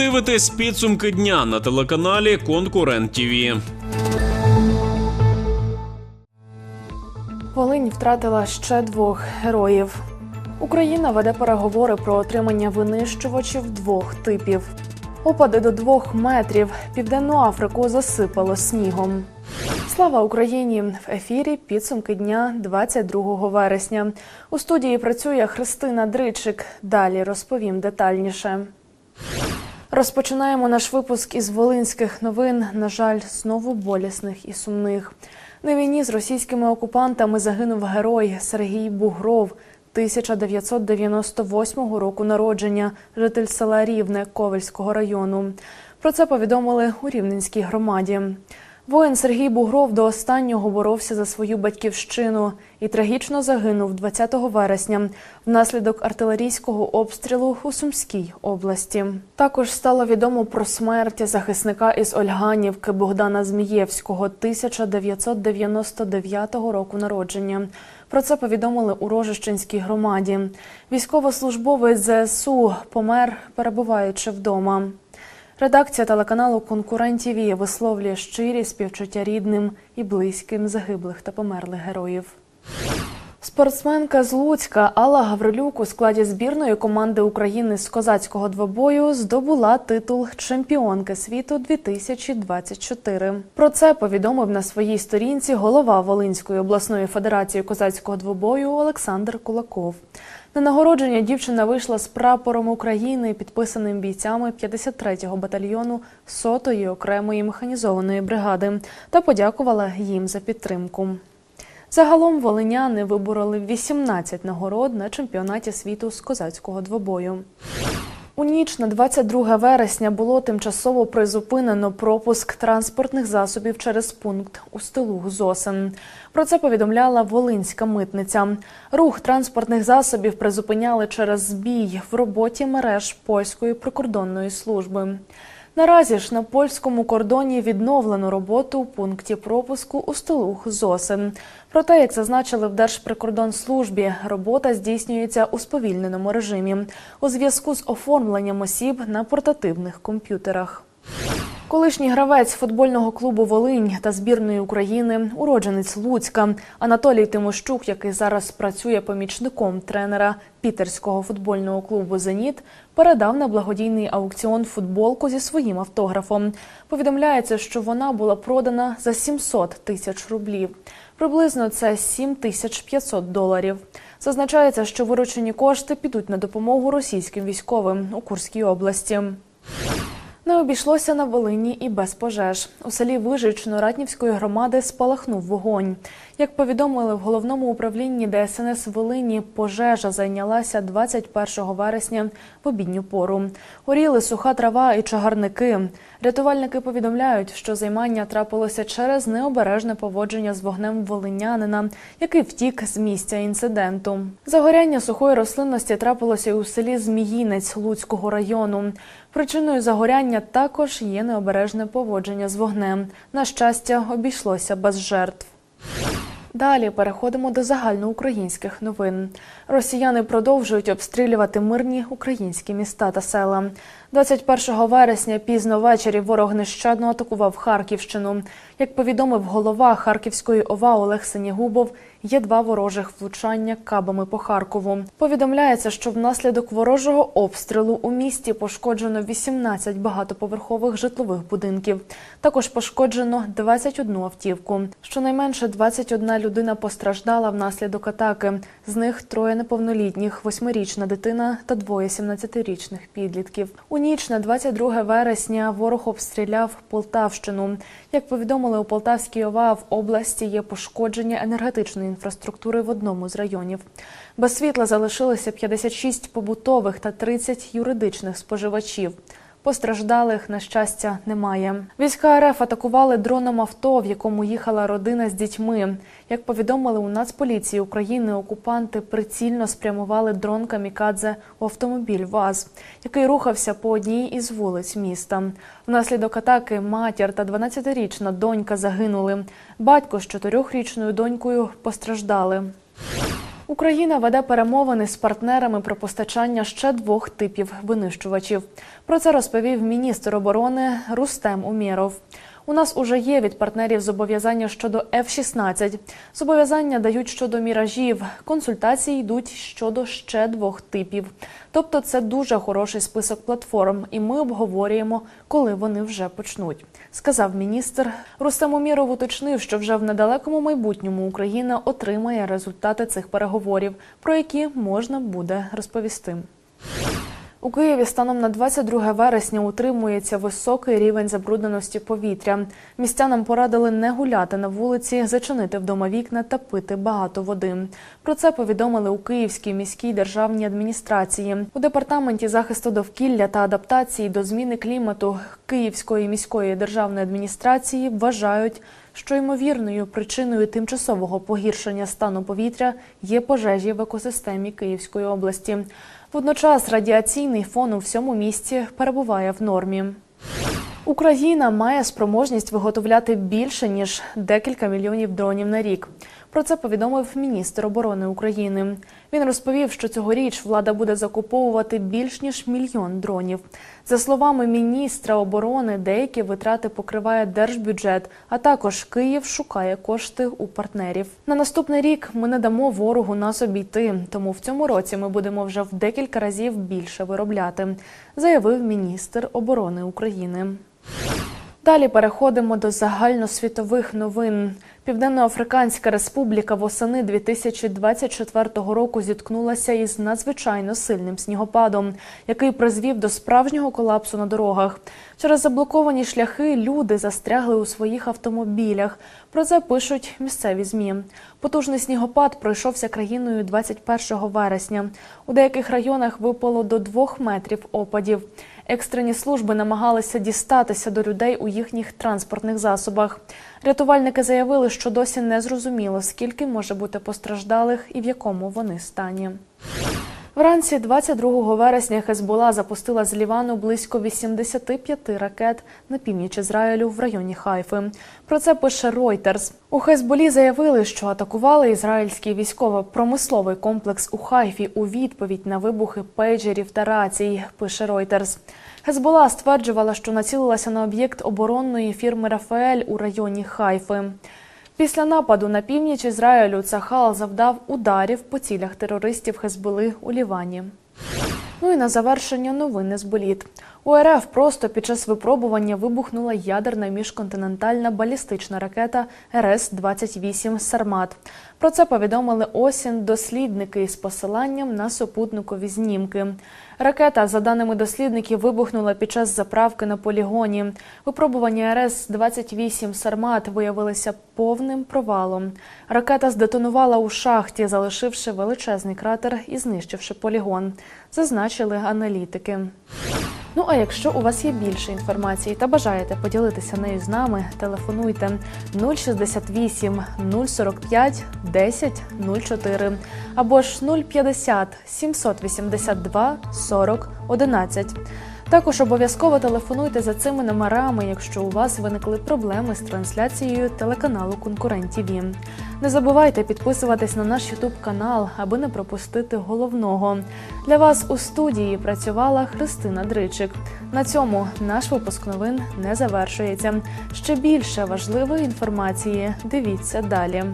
дивитесь підсумки дня на телеканалі Конкурент ТІВІ. Волинь втратила ще двох героїв. Україна веде переговори про отримання винищувачів двох типів. Опади до двох метрів. Південну Африку засипало снігом. Слава Україні! В ефірі підсумки дня 22 вересня. У студії працює Христина Дричик. Далі розповім детальніше. Розпочинаємо наш випуск із волинських новин. На жаль, знову болісних і сумних. На війні з російськими окупантами загинув герой Сергій Бугров. 1998 року народження, житель села Рівне Ковельського району. Про це повідомили у Рівненській громаді. Воїн Сергій Бугров до останнього боровся за свою батьківщину і трагічно загинув 20 вересня внаслідок артилерійського обстрілу у Сумській області. Також стало відомо про смерть захисника із Ольганівки Богдана Змієвського 1999 року народження. Про це повідомили у Рожищенській громаді. Військовослужбовець ЗСУ помер, перебуваючи вдома. Редакція телеканалу Конкурент ТІВІ висловлює щирі співчуття рідним і близьким загиблих та померлих героїв. Спортсменка з Луцька Алла Гаврилюк у складі збірної команди України з козацького двобою здобула титул чемпіонки світу 2024. Про це повідомив на своїй сторінці голова Волинської обласної федерації козацького двобою Олександр Кулаков. На нагородження дівчина вийшла з прапором України, підписаним бійцями 53-го батальйону 100-ї окремої механізованої бригади, та подякувала їм за підтримку. Загалом волиняни вибороли 18 нагород на чемпіонаті світу з козацького двобою. У ніч на 22 вересня було тимчасово призупинено пропуск транспортних засобів через пункт у стилу Зосен. Про це повідомляла Волинська митниця. Рух транспортних засобів призупиняли через збій в роботі мереж польської прикордонної служби. Наразі ж на польському кордоні відновлено роботу у пункті пропуску у столух Зосен. Проте, як зазначили в Держприкордонслужбі, робота здійснюється у сповільненому режимі у зв'язку з оформленням осіб на портативних комп'ютерах. Колишній гравець футбольного клубу Волинь та збірної України, уродженець Луцька Анатолій Тимощук, який зараз працює помічником тренера пітерського футбольного клубу Зеніт, передав на благодійний аукціон футболку зі своїм автографом. Повідомляється, що вона була продана за 700 тисяч рублів. Приблизно це 7 тисяч 500 доларів. Зазначається, що виручені кошти підуть на допомогу російським військовим у Курській області. Не обійшлося на Волині і без пожеж. У селі Вижич Ратнівської громади спалахнув вогонь. Як повідомили в головному управлінні ДСНС Волині, пожежа зайнялася 21 вересня в обідню пору. Горіли суха трава і чагарники. Рятувальники повідомляють, що займання трапилося через необережне поводження з вогнем волинянина, який втік з місця інциденту. Загоряння сухої рослинності трапилося і у селі Зміїнець Луцького району. Причиною загоряння також є необережне поводження з вогнем. На щастя, обійшлося без жертв. Далі переходимо до загальноукраїнських новин. Росіяни продовжують обстрілювати мирні українські міста та села. 21 вересня пізно ввечері ворог нещадно атакував Харківщину. Як повідомив голова Харківської ОВА Олег Синігубов, є два ворожих влучання кабами по Харкову. Повідомляється, що внаслідок ворожого обстрілу у місті пошкоджено 18 багатоповерхових житлових будинків. Також пошкоджено 21 автівку. Щонайменше 21 людина постраждала внаслідок атаки. З них троє неповнолітніх, восьмирічна дитина та двоє 17-річних підлітків. Ніч на 22 вересня ворог обстріляв Полтавщину. Як повідомили у Полтавській ОВА, в області є пошкодження енергетичної інфраструктури в одному з районів. Без світла залишилося 56 побутових та 30 юридичних споживачів. Постраждалих, на щастя, немає. Війська РФ атакували дроном авто, в якому їхала родина з дітьми. Як повідомили у Нацполіції України, окупанти прицільно спрямували дрон камікадзе у автомобіль ВАЗ, який рухався по одній із вулиць міста. Внаслідок атаки матір та 12-річна донька загинули. Батько з 4-річною донькою постраждали. Україна веде перемовини з партнерами про постачання ще двох типів винищувачів. Про це розповів міністр оборони Рустем Умєров. У нас уже є від партнерів зобов'язання щодо F-16. Зобов'язання дають щодо міражів. Консультації йдуть щодо ще двох типів. Тобто, це дуже хороший список платформ, і ми обговорюємо, коли вони вже почнуть. Сказав міністр. Рустем Умєров уточнив, що вже в недалекому майбутньому Україна отримає результати цих переговорів, про які можна буде розповісти. У Києві станом на 22 вересня утримується високий рівень забрудненості повітря. Містянам порадили не гуляти на вулиці, зачинити вдома вікна та пити багато води. Про це повідомили у Київській міській державній адміністрації. У департаменті захисту довкілля та адаптації до зміни клімату Київської міської державної адміністрації вважають, що ймовірною причиною тимчасового погіршення стану повітря є пожежі в екосистемі Київської області. Водночас радіаційний фон у всьому місті перебуває в нормі. Україна має спроможність виготовляти більше ніж декілька мільйонів дронів на рік. Про це повідомив міністр оборони України. Він розповів, що цьогоріч влада буде закуповувати більш ніж мільйон дронів. За словами міністра оборони, деякі витрати покриває держбюджет, а також Київ шукає кошти у партнерів. На наступний рік ми не дамо ворогу нас обійти, тому в цьому році ми будемо вже в декілька разів більше виробляти, заявив міністр оборони України. Далі переходимо до загальносвітових новин. Південноафриканська республіка восени 2024 року зіткнулася із надзвичайно сильним снігопадом, який призвів до справжнього колапсу на дорогах. Через заблоковані шляхи люди застрягли у своїх автомобілях. Про це пишуть місцеві змі. Потужний снігопад пройшовся країною 21 вересня. У деяких районах випало до двох метрів опадів. Екстрені служби намагалися дістатися до людей у їхніх транспортних засобах. Рятувальники заявили, що досі не зрозуміло, скільки може бути постраждалих і в якому вони стані. Вранці 22 вересня Хезбола запустила з Лівану близько 85 ракет на північ Ізраїлю в районі Хайфи. Про це пише Reuters. У Хезболі заявили, що атакували ізраїльський військово-промисловий комплекс у Хайфі у відповідь на вибухи пейджерів та рацій. Пише Reuters. Хезбола стверджувала, що націлилася на об'єкт оборонної фірми Рафаель у районі Хайфи. Після нападу на північ Ізраїлю Цахал завдав ударів по цілях терористів Хезболи у Лівані. Ну і на завершення новини з боліт. У РФ просто під час випробування вибухнула ядерна міжконтинентальна балістична ракета РС-28 Сармат. Про це повідомили осінь дослідники з посиланням на супутникові знімки. Ракета, за даними дослідників, вибухнула під час заправки на полігоні. Випробування РС-28 Сармат виявилися повним провалом. Ракета здетонувала у шахті, залишивши величезний кратер і знищивши полігон, зазначили аналітики. Ну а якщо у вас є більше інформації та бажаєте поділитися нею з нами, телефонуйте 068 045 10 04 або ж 050 782 40 11. Також обов'язково телефонуйте за цими номерами, якщо у вас виникли проблеми з трансляцією телеканалу Конкурент ТІВІ. Не забувайте підписуватись на наш Ютуб канал, аби не пропустити головного. Для вас у студії працювала Христина Дричик. На цьому наш випуск новин не завершується. Ще більше важливої інформації дивіться далі.